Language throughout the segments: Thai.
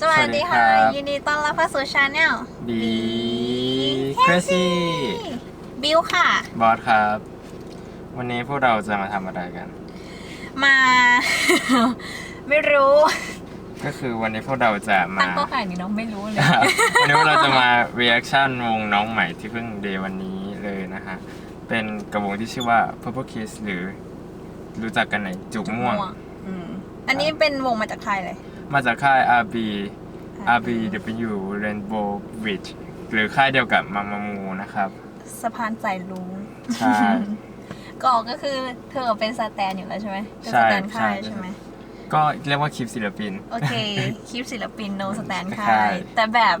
สวัสดีค่ะ สวัสดีครับ ยินดีต้อนรับเข้าสู่ชาแนลบีเครซี่บิวค่ะ บอสครับ วันนี้พวกเราจะมาทำอะไรกัน มา ไม่รู้ก็คือวันนี้พวกเราจะตั้มางก็ขนาดนี้น้องไม่รู้เลย วันนี้พวกเราจะมา reaction วงน้องใหม่ที่เพิ่งเดย์วันนี้เลยนะฮะ เป็นกระวงที่ชื่อว่า Purple Kiss หรือรู้จักกันในจุกม่วง อืมอันนี้เป็นวงมาจากใครเลย มาจากค่าย RB RBW Rainbow Bridge หรือค่ายเดียวกับมามามูนะครับ สะพานสายลุงใช่ ก็ก็คือเธอเป็นสแตนอยู่แล้วใช่ไหมเป็นใช่สแตนค่ายใช่ใช่ไหมก็เรียกว่าคลิปศิลปิน โอเค คลิปศิลปินโนสแตนค่าค่ายยแต่แบบ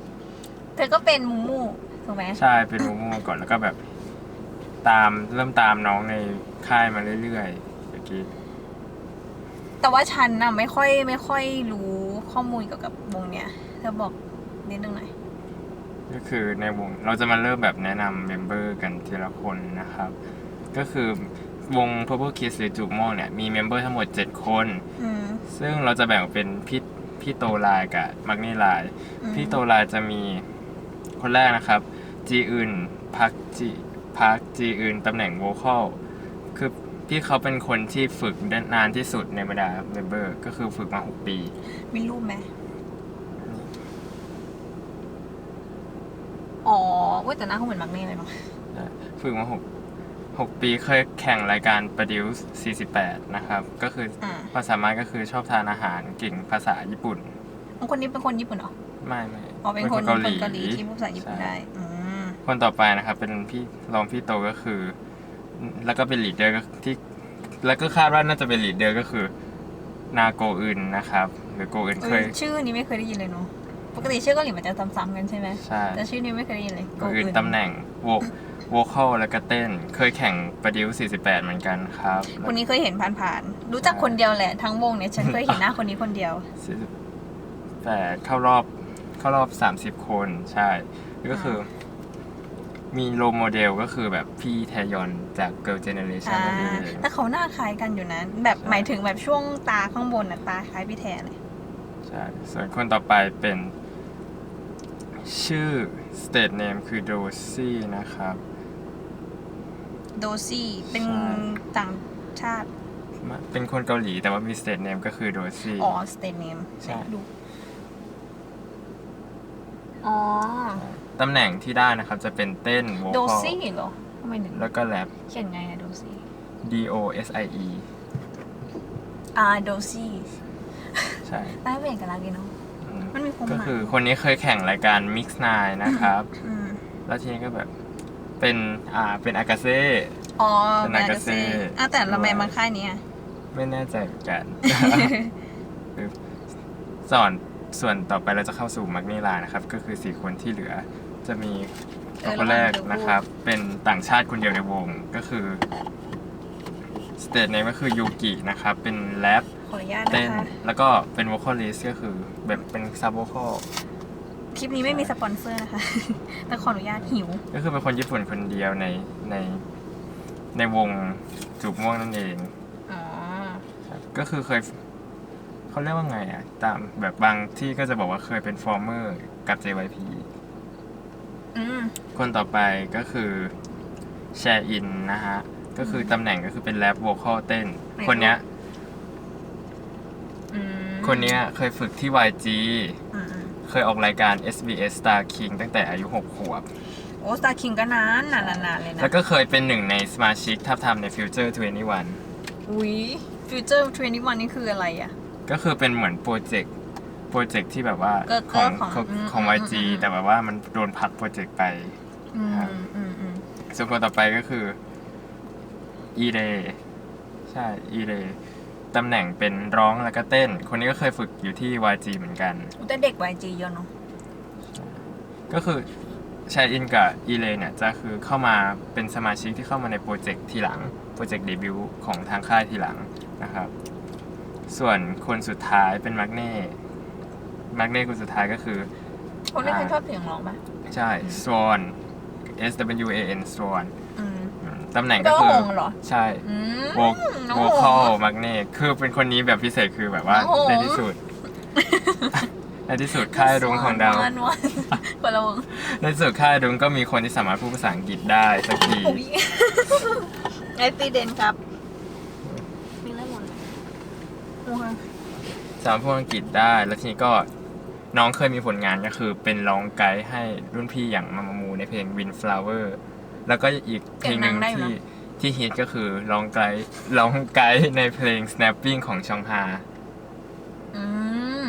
เธอก็เป็นมูมูถูกไหมใช่เป็นมูมูก่อนแล้วก็แบบตามเริ่มตามน้องในค่ายมาเรื่อยๆเมื่อกี้แต่ว่าฉันน่ะไม่ค่อยไม่ค่อยรู้ ข้อมูลเกี่ยวกับวงเนี้ยเธอบอกนิดนึงหน่อย ก็คือในวงเราจะมาเริ่มแบบแนะนำเมมเบอร์กันทีละคนนะครับ ก็คือวง Purple Kiss หรือจูบม่วงเนี่ย มีเมมเบอร์ทั้งหมด 7 คน อืม ซึ่งเราจะแบ่งเป็นพี่พี่โตลายกับมักนี่ลาย อืม พี่โตลายจะมีคนแรกนะครับจีอื่นพักจีพักจีอื่นตำแหน่งโวคอลคือ พี่เขาเป็นคนที่ฝึกได้นานที่สุดในบรรดาเมมเบอร์ ก็คือฝึกมา6ปี มีรูปไหมอ๋อเว้ยแต่หน้าเขาเหมือนมักเน่เลยเนาะฝึกมา6 6ปีเคยแข่งรายการ Produce 48 นะครับ ก็คืออ่าความสามารถก็คือชอบทานอาหารเก่งภาษาญี่ปุ่นคนนี้เป็นคนญี่ปุ่นเหรอ ไม่ไม่อ๋อเป็นคนเกาคหลีนเกาหลีที่พูดภาษาญี่ปุ่นใช่ได้อืมคนต่อไปนะครับ เป็นพี่รองพี่โตก็คือ แล้วก็เป็นลีดเดอร์ก็ที่แล้วก็คาดว่าน่าจะเป็นลีดเดอร์ก็คือนาโกอึนนะครับ หรือโกอึนเคย ชื่อนี้ไม่เคยได้ยินเลยเนาะปกติชื่อเกาหลีมันจะซ้ำๆกันใช่ไหมใช่แต่ชื่อนี้ไม่เคยได้ยินเลยโกอึนตำแหน่งโวโวคอลแล้วก็เต้น เคยแข่งประดิว 48 เหมือนกันครับ คนนี้เคยเห็นผ่านๆ รู้จักคนเดียวแหละ ทั้งวงเนี่ย ฉันเคยเห็นหน้าคนนี้คนเดียวแต่เข้ารอบเข้ารอบ 30 คนใช่แล้วก็คือ มีโรโมเดลก็คือแบบพี่แทยอนจาก Girl Generation อ่านั่นเองแต่เขาหน้าคล้ายกันอยู่นะ แบบใช่หมายถึงแบบช่วงตาข้างบนน่ะตาคล้ายพี่แทนเลย ใช่ ส่วนคนต่อไปเป็น ชื่อ state name คือ Dozy นะครับ โดซี่เป็นใช่ต่างชาติ เป็นคนเกาหลีแต่ว่ามี state name ก็คือ Dozy อ๋อสเตนเนมใช่ดูอ๋อ ตำแหน่งที่ได้นะครับจะเป็นเต้นโวโดคอลซี่เหรอทำไมถึงแล้วก็แรป เขียนไงอะโดซี่ D O S I E อ่าโดซี่ใช่ได้เป็นเอกลักษณ์ดีเนาะอืมมันมีความหก็มายคือคนนี้เคยแข่งรายการ Mix 9 นะครับอืมแล้วทีนี้ก็แบบเป็นอ่าเป็นอากาเซ่ อ๋อเป็นเป็นนากากาเซ่เซ่ อะแต่ละแมด้วยมาค่ายเนี้ยไม่แน่ใจเหมือนกัน สอนส่วนต่อไปเราจะเข้าสู่มักนี่ลานะครับ ก็คือ4คนที่เหลือ จะมีเออคนแรกระวังเดี๋ยวพูดนะครับ เป็นต่างชาติคนเดียวในวงก็คือสเตทเนมก็คือยูกินะครับ เป็นแรปขออนุญาตเต้นะนคะแล้วก็เป็นวอคอลิสก็คือแบบเป็นซับวอคอลคลิปนี้ไม่มีสปอนเซอร์นะคะ แต่ขออนุญาตหิว ก็คือเป็นคนญี่ปุ่นคนเดียวในในในวงจูบม่วงนั่นเองอ๋อครับก็คือเคยเขาเรียกว่าไงอะ ตามแบบบางที่ก็จะบอกว่าเคยเป็นฟอร์เมอร์กับ JYP อืม คนต่อไปก็คือแชร์อินนะฮะ ก็คือตำแหน่งก็คือเป็นแรปโวคอลเต้นไหนคนเนี้ย อืมคนเนี้ยเคยฝึกที่ YG อืมอืมเคยออกรายการ SBS Star King ตั้งแต่อายุ 6 ขวบ โอ้สตาร์คิงก็นานนานนานๆเลยนะ แล้วก็เคยเป็นหนึ่งในสมาชิกทับทำใน Future 21 อุ้ยฟิวเจอร์ทเวนตี้วันนี่คืออะไรอะ ก็คือเป็นเหมือนโปรเจกต์ โปรเจกต์ที่แบบว่าเกิดของของของอืมของอืม YG อืม แต่แบบว่ามันโดนพักโปรเจกต์ไป อืมครับอืมอืมส่วนคนต่อไปก็คืออีเรใช่อีเรตำแหน่งเป็นร้องแล้วก็เต้น คนนี้ก็เคยฝึกอยู่ที่ YG เหมือนกัน แต่เด็ก YG เยอะเนาะ ก็คือชายอินกับอีเลเนี่ยจะคือเข้ามาเป็นสมาชิกที่เข้ามาในโปรเจกต์ทีหลัง โปรเจกต์เดบิวต์ของทางค่ายทีหลังนะครับ ส่วนคนสุดท้ายเป็นมาร์กเน่มา ร์กเน่คนสุดท้ายก็คือคนนี้อ่าเคยชอบเสียงร้องปะใช่ Swan S W A N Swan อืมอืมตำแหน่งแปลก็ว่าคือหงเหรอ ใช่อืมโวน้องโวหงคอลเหรอมักเน่คือเป็นคนนี้แบบพิเศษคือแบบว่าน้องหงในที่สุด ในที่สุดค่ายรุ้งของเรา วันวันคนละวงในที่สุดค่ายรุ้งก็มีคนที่สามารถพูดภาษาอังกฤษได้สักทีอุ๊ยไอปีเดนครับมีอะไรหมดเลยโอเคสามารถพูดอังกฤษได้ แล้วทีนี้ก็ น้องเคยมีผลงานก็คือเป็นร้องไกด์ให้รุ่นพี่อย่างมามามูในเพลง Windflower แล้วก็อีกเพลงหนึ่งที่ที่ฮิตก็คือร้องไกด์ร้องไกด์ในเพลง Snapping ของชองฮาอืม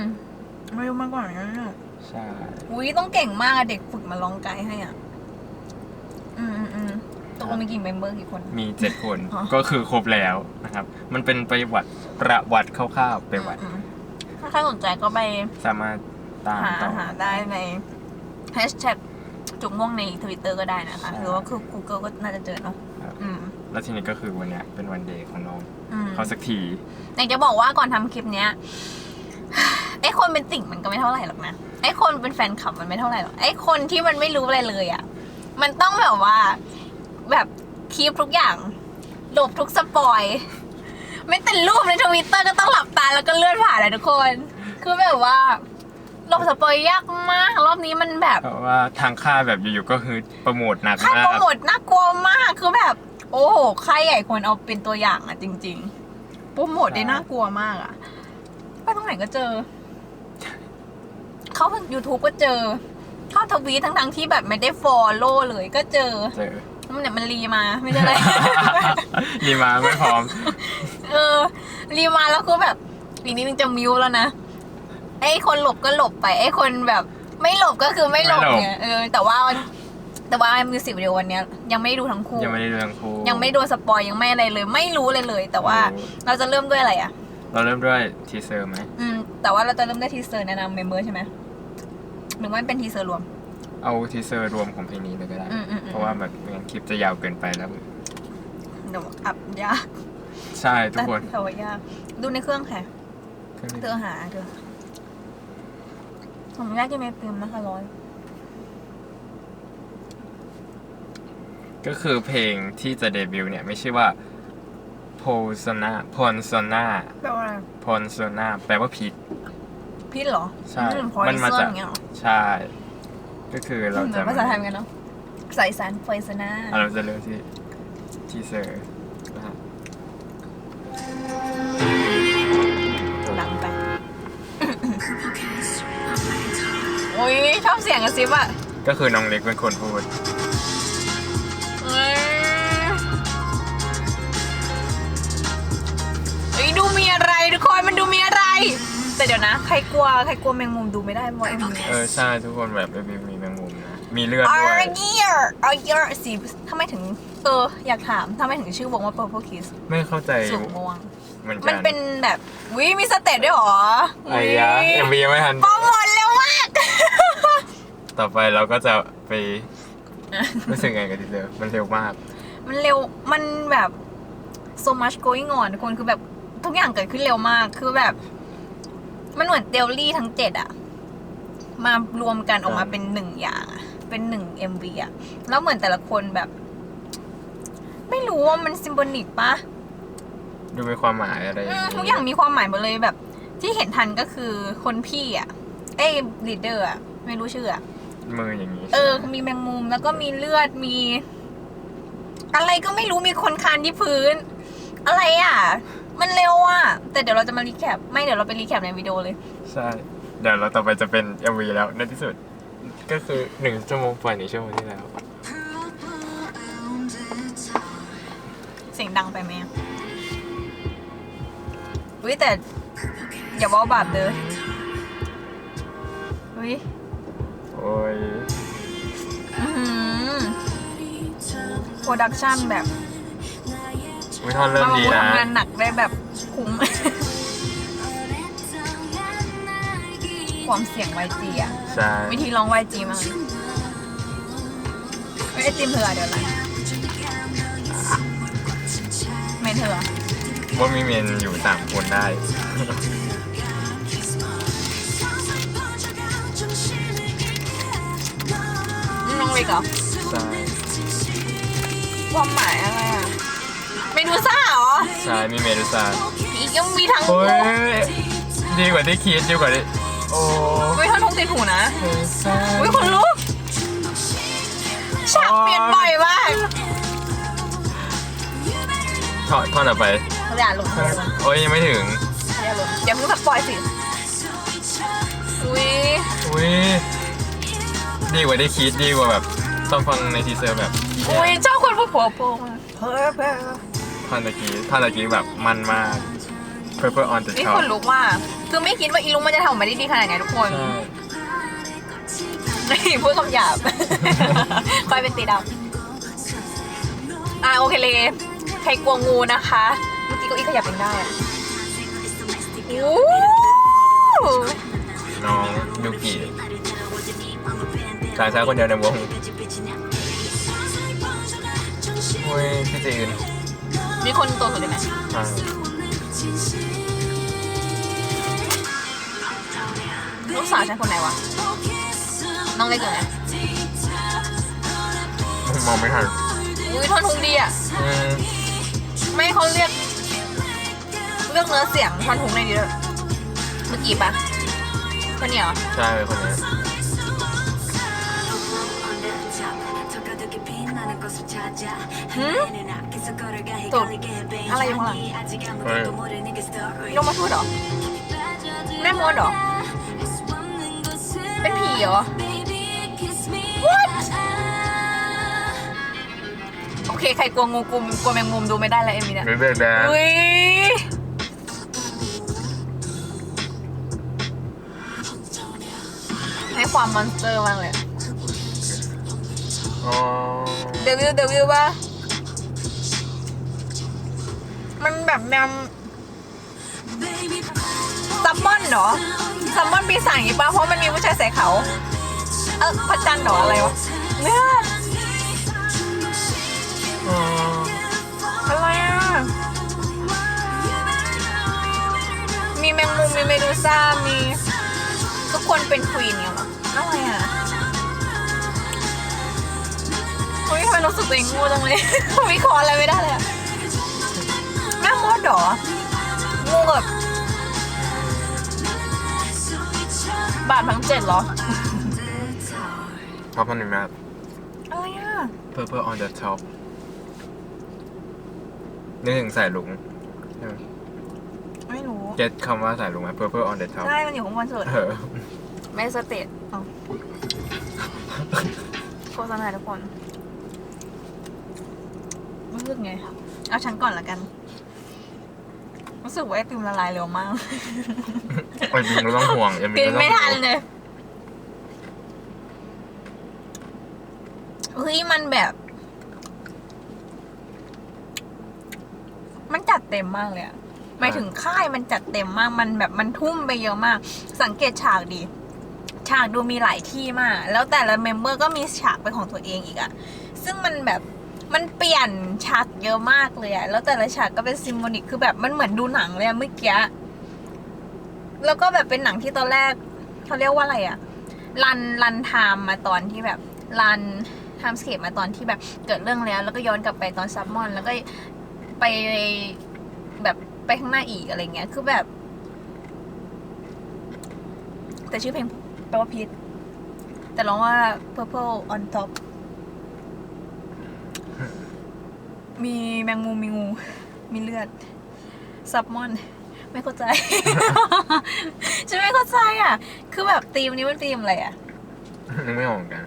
ไม่รู้มาก่อนนะเนี่ยใช่อุ้ยต้องเก่งมากอะเด็กฝึกมาร้องไกด์ให้อะ อืมอืมอืมตกลงมีกี่เมมเบอร์กี่คน มีเจ็ดคนอ๋อก็คือครบแล้วนะครับ มันเป็นประวัติประวัติคร่าวๆประวัติอืมถ้าใครสนใจก็ไปสามารถ ตามหาต่อ หาได้ในแฮชแท็กจุกม่วงในทวิตเตอร์ก็ได้นะคะ ใช่ หรือว่าคือ Google ก็น่าจะเจอเนาะครับอืมแล้วทีนี้ก็คือวันเนี้ยเป็นวันเดย์ของน้องอืมเขาสักทีอยากจะบอกว่าก่อนทำคลิปเนี้ย ไอ้คนเป็นติ่งมันก็ไม่เท่าไหร่หรอกนะ ไอ้คนเป็นแฟนคลับมันไม่เท่าไหร่หรอก ไอ้คนที่มันไม่รู้อะไรเลยอะ่ะ มันต้องแบบว่า แบบคีปทุกอย่าง หลบทุกสปอย ไม่แต่รูปในทวิตเตอร์ก็ต้องหลับตาแล้วก็เลื่อนผ่านเลยทุกคน คือแบบว่า หลบสปอยยากมาก รอบนี้มันแบบเพราะว่าทางค่ายแบบอยู่ๆก็คือโปรโมทหนักค่ายมาโปรก โมทน่ากลัวมากคือแบบ โอ้โหค่ายใหญ่ควรเอาเป็นตัวอย่างอะจริง ๆ โปรโมทได้น่ากลัวมากอะไปตรงไหนก็เจอ เข้า YouTube ก็เจอ เข้าทวีตทั้งๆที่แบบไม่ได้ฟอลโล่เลยก็เจอ เจอ มันเนี่ยมันรีมาไม่ใช่อะไรรีมาไม่พร้อม เออรีมาแล้วคือแบบอีกนิดนึงจะมิวแล้วนะ ไอ้คนหลบก็หลบไปไอ้คนแบบ ไม่หลบก็คือไม่หลบไม่หลบ เนี่ยเออแต่ว่าแต่ว่ามิวสิกวิดีโอวันเนี้ยยังไม่ได้ดูทั้งคู่ ยังไม่ได้ดูทั้งคู่ยังไม่โดนสปอยยังไม่อะไรเลย ไม่รู้เลยเลย แต่ว่ารู้เราจะเริ่มด้วยอะไรอะ เราเริ่มด้วยทีเซอร์ไหมอืม แต่ว่าเราจะเริ่มด้วยทีเซอร์แนะนำเมมเบอร์ใช่ไหมหรือว่าเป็นทีเซอร์รวม เอาทีเซอร์รวมของเพลงนี้เลยก็ได้ อืมอืมอืมเพราะว่าแบบไม่งั้นคลิปจะยาวเกินไปแล้ว เดี๋ยวอัพยากใช่ทุกคนแต่ว่ายากดูในเครื่องค่ะ เธอหาเธอหา ผมยากจะไม่เต็มนะคะร้อยก็คือเพลงที่จะเดบิวต์เนี่ย ไม่ใช่ว่า p o s o n a p o n s o n a แปลว่าอะไร p o n s o n a แปลว่าพิษพิษเหรอใช่อืพอยมันมาเซอจากอย่างเงี้ยเหรอใช่ ก็คือเราเหมืจะอนภาษาไทยเหมือนกันเนาะใส่สารไฟซนา อะเราจะเริ่มที่ทีเซอร์ อ้ยชอบเสียงกระซิบอะก็คือน้องเล็กเป็นคนพูด เอ้ยเฮ้ยดูมีอะไรทุกคนมันดูมีอะไร แต่เดี๋ยวนะ ใครกลัวใครกลัวแมงมุมดูไม่ได้เพราะเอ็มเออใช่ทุกคนแบบมีมีแมงมุมนะ มีเลือดอาด้วย ร์เกียร์อาร์เกียร์สีทำไมถึง เออ อยากถามทำไมถึงชื่อวงว่า Purple Kiss ไม่เข้าใจสูงม่วง เหมือนกัมันเป็นแบบวิมีสเตตด้วยเหรอไอ้ยะเอ็มวียังไม่ทัน โปรโมทเร็วมาก ต่อไปเราก็จะไปรู้สึกไงกับทีเซอร์มันเร็วมาก มันเร็วมันแบบ so much going on ทุกคนคือแบบทุกอย่างเกิดขึ้นเร็วมาก คือแบบ มันเหมือนเดลลี่ทั้งเจ็ดอะมารวมกันออกมาเป็นหนึ่งอย่างอะเป็นหนึ่ง MV อะแล้วเหมือนแต่ละคนแบบ ไม่รู้ว่ามันซิมโบนิกปะดูมีความหมายอะไรอืมทุกอย่างมีความหมายหมดเลยแบบ ที่เห็นทันก็คือคนพี่อะเอ้ลีดเดอร์อะไม่รู้ชื่ออะ มืออย่างนี้เออ มีแมงมุมแล้วก็มีเลือดมี อะไรก็ไม่รู้มีคนคานที่พื้น อะไรอะ มันเร็วอะ แต่เดี๋ยวเราจะมารีแคปไม่เดี๋ยวเราไปรีแคปในวิดีโอเลย ใช่ เดี๋ยวเราต่อไปจะเป็น MV แล้วในที่สุด ก็คือหนึ่งชั่วโมงปล่อยในชั่วโมงที่แล้ว เสียงดังไปไหมอะอุ้ยแต่อย่าว่าบาปเด้ออุ้ยโอ้ยโปรดักชันแบบวิทอนเริ่มดีนะทำงานหนักได้แบบคุ้ม ความเสียงไวจีอะ ใช่ วิธีร้องไวจีมากเลยเฮ้ยไอจิมเธออะเดี๋ยวนะเมนเธออะว่ามีเมนอยู่สามคนได้ องเล็กเหรอใช่ความหมายอะไรอะเมนูซ่าเหรอใช่มีเมดูซาอีกยังมีทั้งโอ้ยดีกว่าที่คิดดีกว่าที่โอ้อุ้ยท่อนทุกติดหูนะอุ้ยคนลุกฉากเปลี่ยนบ่อยมากท่อนท่อนต่อไปอย่าหลงอย่าหลงโอ้ยยังไม่ถึงอย่าหลงอย่าเพิ่งสปอยสิอุ้ยอุ้ย ดีกว่าได้คิดดีกว่าแบบต้องฟังในทีเซอร์แบบอุ้ยชอบคนพูดผัวโปมากเฮ้ยเฮ้ยท่อนตะกี้ท่อนตะกี้แบบมันมาก Purple on the นี่ top คนลุกมากคือไม่คิดว่าอีลุงมันจะทำออกมาได้ดีขนาดนี้ทุกคนใช่นี่พูดคำหยาบ คอยเป็นตีดำอะโอเคเลยใครกลัวงูนะคะเมื่อกี้เก็อีขยับเองได้อะโอ้น้องยูกิ ชายชายคนเดียวในวงอุ้ยพี่จีนมีคนตัวสุดเลยไหมใช่ลูกสาวฉันคนไหนวะ น้องเล็กอยู่ไหนมองไม่ทันอุ้ยทอนทุงดีอะ อืมไม่เขาเรียกเลือกเนื้อเสียงทอนทุงในนี้ด้วยเมื่อกี้ปะคนนี้เหรอใช่คนนี้ หืมตุดอะไรอยู่ข้างหลังเฮ้ย ยกมาพูดเหรอ แม่มดเหรอ เป็นผีเหรอ What โอเค ใครกลัวงูกลัวกลัวแมงมุมดูไม่ได้แล้วเอมมี่เนี่ยเบเบแดนอุ้ยให้ความมอนสเตอร์มากเลยอะอ๋อเดวิลเดวิลป่ะ มันแบบแนวซัมมอนเหรอซัมมอนปีศาจอย่างงี้ป่ะเพราะมันมีผู้ชายใส่เขาวเออพระจันทร์เหรออะไรวะเลือดอ๋ออะไรอะ มีแมงมุม มีเมดูซ่า มี ทุกคนเป็นควีนเนี่ยเหรออะไรอะเฮ้ยทำไมรู้สึกตัวเองโงูจังเลยวิเคราะห์อะไรไม่ได้เลยอะ แม่มดเหรองูแบบบาททั้งเจ็ดเหรอ ชอบท่อนนี้มากอะไรอะ Purple on the top นึกถึงสายลุงใช่ไหมไม่รู้ เก็ตคำว่าสายลุงไหม Purple on the top ใช่ มันอยู่ข้างบนสุดเออไม่สเตทเอาโฆษณาทุกคน รู้สึกไง เอาฉันก่อนละกัน รู้สึกว่าไอติมละลายเร็วมาก ไอ้บิงก็ต้องห่วงเอ็มบิกิงนก็ต้องไม่ทันห่วงเลยเฮ้ยมันแบบ มันจัดเต็มมากเลยอะหมายถึงค่ายมันจัดเต็มมากมันแบบมันทุ่มไปเยอะมาก สังเกตฉากดีฉากดูมีหลายที่มาก แล้วแต่ละเมมเบอร์ก็มีฉากเป็นของตัวเองอีกอะซึ่งมันแบบ มันเปลี่ยนฉากเยอะมากเลยอะแล้วแต่ละฉากก็เป็นซิมโฟนิกคือแบบมันเหมือนดูหนังเลยอะเมื่อกี้แล้วก็แบบเป็นหนังที่ตอนแรกเขาเรียกว่าอะไรอะรันรันไทม์มาตอนที่แบบรันไทม์สเคปมาตอนที่แบบเกิดเรื่องแล้ว แล้วก็ย้อนกลับไปตอนซับมอน แล้วก็ไปแบบไปข้างหน้าอีกอะไรเงี้ย คือแบบ แต่ชื่อเพลงแปลว่าพีชแต่ร้องว่า purple on top มีแมงมุมมีงู มีเลือดซับมอน ไม่เข้าใจ ฉันไม่เข้าใจอะ คือแบบธีมนี้มันธีมอะไรอะ นึกไม่ออกเหมือนกัน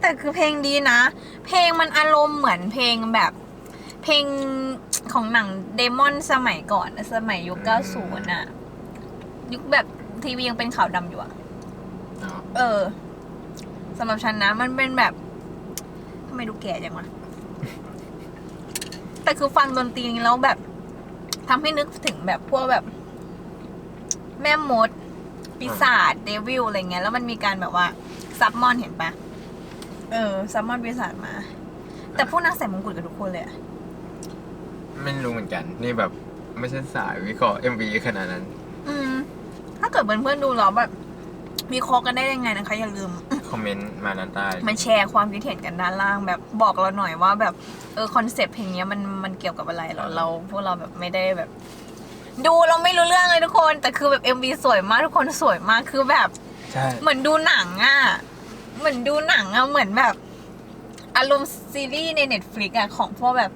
แต่คือเพลงดีนะ เพลงมันอารมณ์เหมือนเพลงแบบ เพลงของหนังเดมอนสมัยก่อนนะสมัยยุค 90 อะ ยุคแบบทีวียังเป็นขาวดำอยู่อะอ๋อเออสำหรับฉันนะ มันเป็นแบบทำไมดูแก่จังวะ แต่คือฟังดนตรีนี้แล้วแบบทำให้นึกถึงแบบพวกแบบ แม่มด ปีศาจเดวิลอะไรเงี้ยแล้วมันมีการแบบว่าซับมอนเห็นปะเออซับมอนปีศาจมา แต่พวกนางใส่มงกุฎกับทุกคนเลยอะไม่รู้เหมือนกัน นี่แบบไม่ใช่สายวิเคราะห์ MV ขนาดนั้น อืม ถ้าเกิดเพื่อนๆดูแล้วแบบมีคอกันได้ยังไงนะคะ อย่าลืม คอมเมนต์มาด้านใต้มันแชร์ความคิดเห็นกันด้านล่าง แบบบอกเราหน่อยว่าแบบเออคอนเซปต์เพลงเนี้ยมันมันเกี่ยวกับอะไรเหรอเราพวกเราแบบไม่ได้แบบ ดูเราไม่รู้เรื่องเลยทุกคน แต่คือแบบ MV สวยมากทุกคนสวยมากคือแบบ ใช่ เหมือนดูหนังอะเหมือนดูหนังอะเหมือนแบบ อารมณ์ซีรีส์ใน Netflix อะของพวกแบบ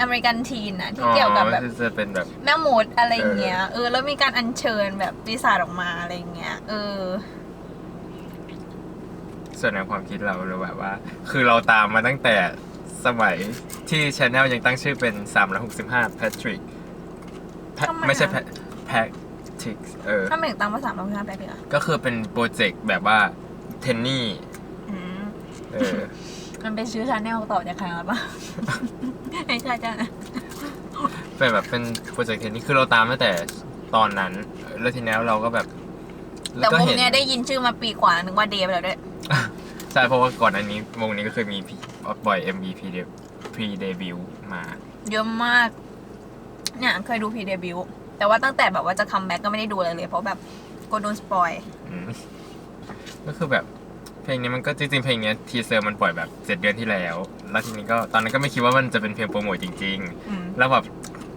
อเมริกันทีนอะที่เกี่ยวกับแบบอ๋อจะเป็นแบบแม่มดอะไรเงี้ยเออแล้วมีการอัญเชิญแบบปีศาจออกมาอะไรเงี้ยเออ ส่วนในความคิดเราเราแบบว่า คือเราตามมาตั้งแต่สมัยที่ช anel ยังตั้งชื่อเป็น 365 Patrick แพทำไมอะ ไม่ใช่ Pat- Patrick เออ ถ้าไม่ถึงตามภาษาเราไม่ได้ไปเหรอก็คือเป็นโปรเจกต์แบบว่าเทนนี่อืมเออ มันเป็นชื่อชาแนลต่อจากใครมาปะ ไม่ใช่จ้ะเป็นแบบเป็นโปรเจกต์เทนนี่คือเราตามตั้งแต่ตอนนั้น แล้วทีนี้เราก็แบบแต่วงห็เนี้ยได้ยินชื่อมาปีกว่านึกว่าเดย์ไปแล้วด้วย ใช่เพราะว่าก่อนอันนี้วงนี้ก็เคยมีปล่อย MVP พรีเดบิวมาเยอะมาก เนี่ยเคยดูพีเดบิวแต่ว่าตั้งแต่แบบว่าจะคัมแบ็กก็ไม่ได้ดูอะไรเลย เพราะแบบกลัวโดนสปอยอืมก็คือแบบเพลงนี้มันก็จริงๆเพลงเนี้ยทีเซอร์มันปล่อยแบบเจ็ดเดือนที่แล้ว แล้วทีนี้ก็ตอนนั้นก็ไม่คิดว่ามันจะเป็นเพลงโปรโมทจริงอืมๆแล้วแบบ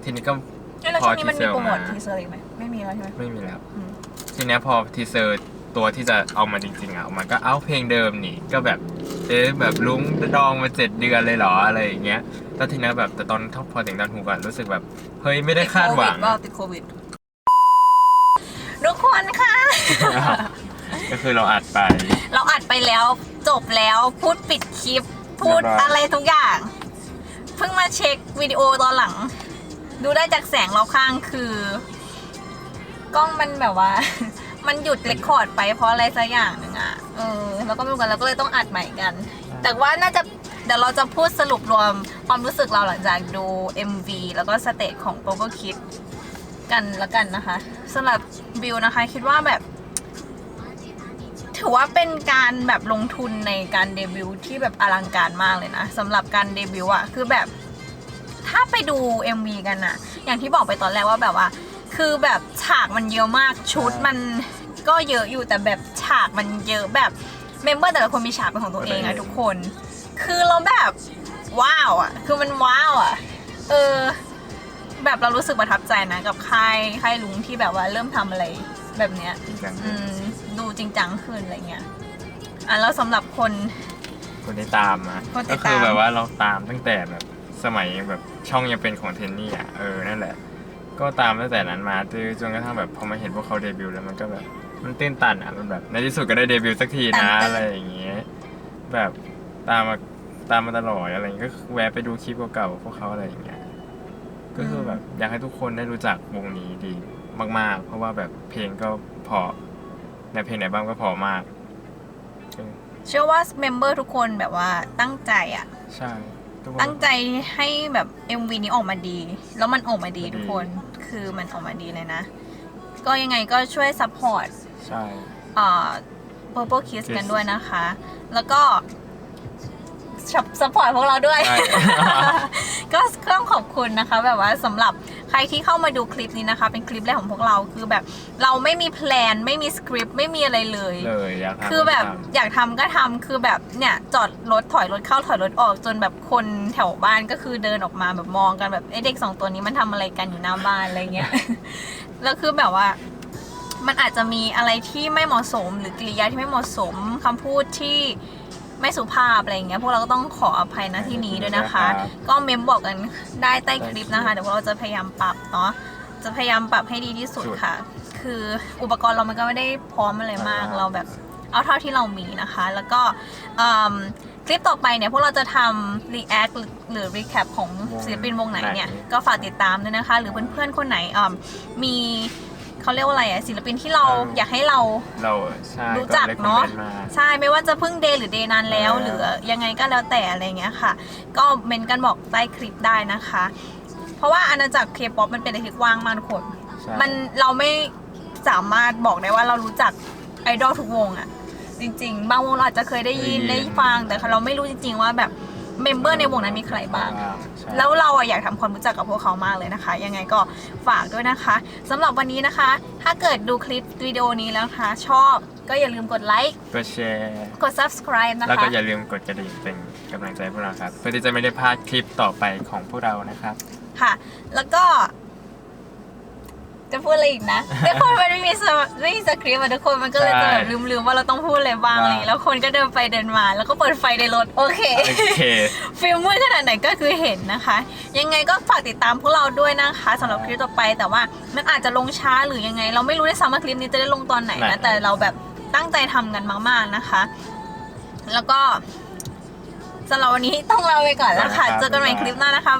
ทีนี้ก็เอ้ยแล้วช่วงนี้มันมีโปรโมทพอทีทีเซเซออร์ร์อีกไหมไม่มีแล้วใช่ไหมไม่มีแล้วอืมทีเนี้ยพอทีเซอร์ ตัวที่จะเอามาจริงๆอะมันก็เอ้าเพลงเดิมนี่ก็แบบเอ๊ะแบบลุงดองมาเจ็ดเดือนเลยเหรออะไรอย่างเงี้ยแล้วทีเนี้ยแบบแต่ตอนพอถึงตอนหูก่อนรู้สึกแบบเฮ้ยไม่ได้คาดหวังติโควิว่าติดโควิดทุกคนค่ะ ก็คือเราอัดไป เราอัดไปแล้วจบแล้วพูดปิดคลิป พูดเรียบร้อยอะไรทุกอย่าง เพิ่งมาเช็ควิดีโอตอนหลัง ดูได้จากแสงรอบข้างคือ กล้องมันแบบว่า มันหยุดเรคคอร์ดไปเพราะอะไรสักอย่างหนึ่งอะเออแล้วก็ไม่รู้กันเราก็เลยต้องอัดใหม่กัน แต่ว่าน่าจะเดี๋ยวเราจะพูดสรุปรวมความรู้สึกเราหลังจากดู MV แล้วก็สเตจของ p o p e r Kid กันละกันนะคะสำหรับบิวนะคะคิดว่าแบบ ถือว่าเป็นการแบบลงทุนในการเดบิวต์ที่แบบอลังการมากเลยนะสำหรับการเดบิวต์อะคือแบบถ้าไปดู MV กันอะอย่างที่บอกไปตอนแรกว่าแบบว่า คือแบบฉากมันเยอะมากชุดมันก็เยอะอยู่แต่แบบฉากมันเยอะแบบเมมเบอร์แต่ละคนมีฉากเป็นของตัวเองอะทุกคน คือเราแบบว้าวอะคือมันว้าวอะเออ แบบเรารู้สึกประทับใจนะกับค่ายค่ายลุงที่แบบว่าเริ่มทำอะไรแบบเนี้ยจริงจังอืมดูจริงจังขึ้นอะไรเงี้ย อะแล้วสำหรับคน คนที่ตามมาคนติก็ดคืตามอแบบว่าเราตามตั้งแต่แบบสมัยแบบช่องยังเป็นของเทนนี่อะเออนั่นแหละ ก็ตามตั้งแต่นั้นมาจนจนกระทั่งแบบพอมาเห็นพวกเขาเดบิวต์แล้วมันก็แบบมันตื้นตันอะมันแบบในที่สุดก็ได้เดบิวต์สักทีนะอะไรอย่างเงี้ยแบบตามมาตามมาตลอดอะไรอย่างเงี้ยก็แวะไปดูคลิปเก่าๆพวกเขาอะไรอย่างเงี้ยก็คือแบบอยากให้ทุกคนได้รู้จักวงนี้ดีมาก ๆ เพราะว่าแบบเพลงก็เพอในเพลงไหนบ้างก็เพอมากเออเชื่อว่าเมมเบอร์ทุกคนแบบว่าตั้งใจอะ ใช่ ทุกคนตั้งใจให้แบบ MV นี้ออกมาดี แล้วมันออกมาดีดีทุกคน คือมันออกมาดีเลยนะ ก็ยังไงก็ช่วยซัพพอร์ตใช่ เอ่อ Purple Kiss Kiss กันด้วยนะคะ แล้วก็ ซัพพอร์ตพวกเราด้วยใช่ก็ต้องขอบคุณนะคะ แบบว่าสำหรับใครที่เข้ามาดูคลิปนี้นะคะ เป็นคลิปแรกของพวกเราคือแบบเราไม่มีแพลนไม่มีสคริปต์ไม่มีอะไรเลยเลยอยากทำคือแบบก็ทำอยากทำก็ทำคือแบบเนี่ยจอดรถถอยรถเข้าถอยรถออกจนแบบคนแถวบ้านก็คือเดินออกมาแบบมองกันแบบไอ้เด็กสองตัวนี้มันทำอะไรกันอยู่หน้าบ้านอะไรเงี้ยแล้วคือแบบว่ามันอาจจะมีอะไรที่ไม่เหมาะสม หรือกริยาที่ไม่เหมาะสมคำพูดที่ ไม่สุภาพอะไรอย่างเงี้ยพวกเราก็ต้องขออภัยนะที่นี้ด้วยนะคะก็เมมบอกกันได้ใต้คลิปนะคะ เดี๋ยวพวกเราจะพยายามปรับเนาะจะพยายามปรับให้ดีที่สุดค่ะ คืออุปกรณ์เรามันก็ไม่ได้พร้อมอะไรมากเราแบบ เอาเท่าที่เรามีนะคะ แล้วก็เอิ่มคลิปต่อไปเนี่ย พวกเราจะทำ react หรือ recap ของศิลปินวงไหนเนี่ย ก็ฝากติดตามด้วยนะคะ หรือเพื่อนๆ คนไหนเอิ่มมี เขาเรียกว่าอะไรอะศิลปินที่เราอยากให้เราเราใช่รู้จักเนอะก็ recommend มาใช่ไม่ว่าจะเพิ่งเดย์หรือเดย์นานแล้ว เออ หรือยังไงก็แล้วแต่อะไรเงี้ยค่ะ ก็เมนกันบอกใต้คลิปได้นะคะ เพราะว่าอาณาจักรเคป๊อปมันเป็นอะไรที่กว้างมากทุกคน ใช่มันเราไม่สามารถบอกได้ว่าเรารู้จักไอดอลทุกวงอะจริง ๆ บางวงเราอาจจะเคยได้ยินได้ฟัง แต่เราไม่รู้จริง ๆ ว่าแบบ เมมเบอร์ในวงนั้นมีใครบ้างใช่แล้วเราอะอยากทำความรู้จักกับพวกเขามากเลยนะคะ ยังไงก็ฝากด้วยนะคะสำหรับวันนี้นะคะ ถ้าเกิดดูคลิปวิดีโอนี้แล้วนะคะ ชอบก็อย่าลืมกดไลค์กดแชร์กด subscribe นะแล้วคะก็อย่าลืมกดกระดิ่งเป็นกำลังใจให้พวกเราครับ เพื่อที่จะไม่ได้พลาดคลิปต่อไปของพวกเรานะครับ ค่ะ แล้วก็ จะพูดอะไรอีกนะแต่คนมันไม่มีสมไม่มีสคริปต์อะทุกคนมันก็เลยจะแบบลืมๆว่าเราต้องพูดอะไรบ้างอะไรอย่างงี้แล้วคนก็เดินไปเดินมาแล้วก็เปิดไฟในรถโอเคโอเคฟิลมืดขนาดไหนก็คือเห็นนะคะ ยังไงก็ฝากติดตามพวกเราด้วยนะคะสำหรับคลิปต่อไปแต่ว่ามันอาจจะลงช้าหรือยังไง เราไม่รู้ในซ้ำว่าคลิปนี้จะได้ลงตอนไหนไหนะนแต่เราแบบตั้งใจทำกันมากๆนะคะ แล้วก็สำหรับวันนี้ต้องลาไปก่อนแล้วค่ะครับเจอกันใหม่บ๊ายบายคลิปหน้านะคะ